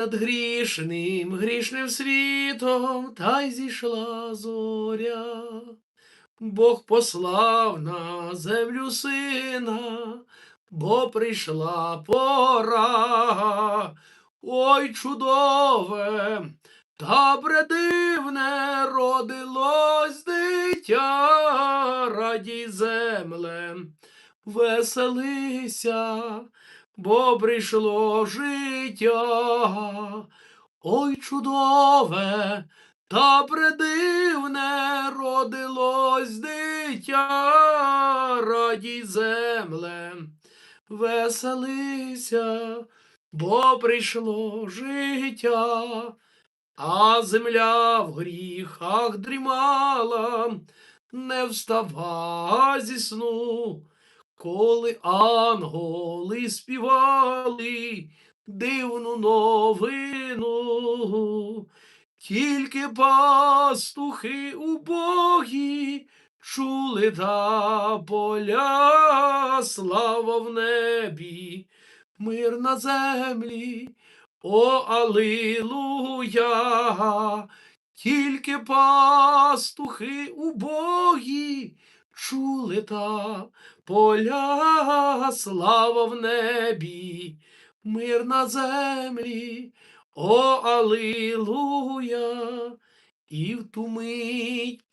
Над грішним, грішним світом та й зійшла зоря. Бог послав на землю сина, бо прийшла пора. Ой, чудове, добре дивне родилось дитя, радій земле, веселися, бо прийшло життя. Ой, чудове, добре дивне родилось дитя, радій земле, веселися, бо прийшло життя, а земля в гріхах дрімала, не встава зі сну, коли анголи співали дивну новину. Тільки пастухи убогі чули та поля, слава в небі, мир на землі, о Алилуя, тільки пастухи убогі чули та поля, слава в небі, мир на землі. О, Алилуя! І в ту мить